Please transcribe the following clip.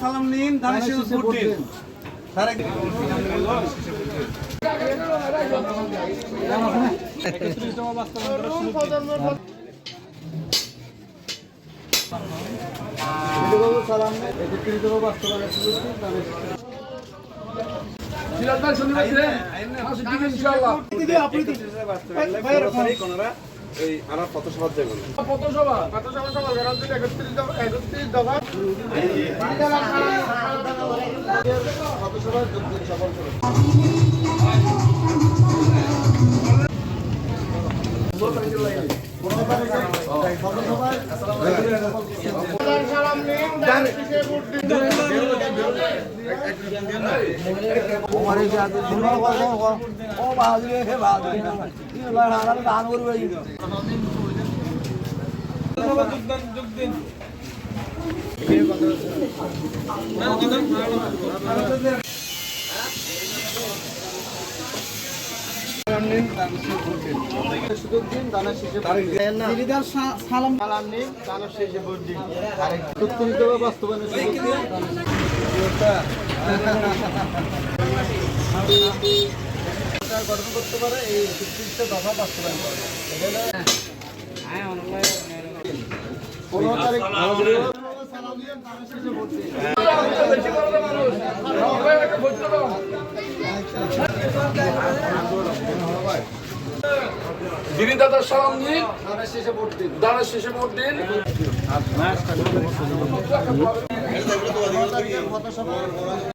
সালাম নিন ধানের শেষে ভোট দিন। তারা এই কত সহজ যাবে সুযোগ দিন দানের শেষে সালাম সালাম নিন দানের শেষে ভোট দিন সত্যি দেবে বাস্তবায়নের সুযোগ দিন সরকার গঠন করতে পারে এই চব্বিশটা দফা বাস্তবায়ন করে পনেরো তারিখ দিদি দাদার সালাম নিন শেষে ভোট দিন দানের শেষে ভোট দিন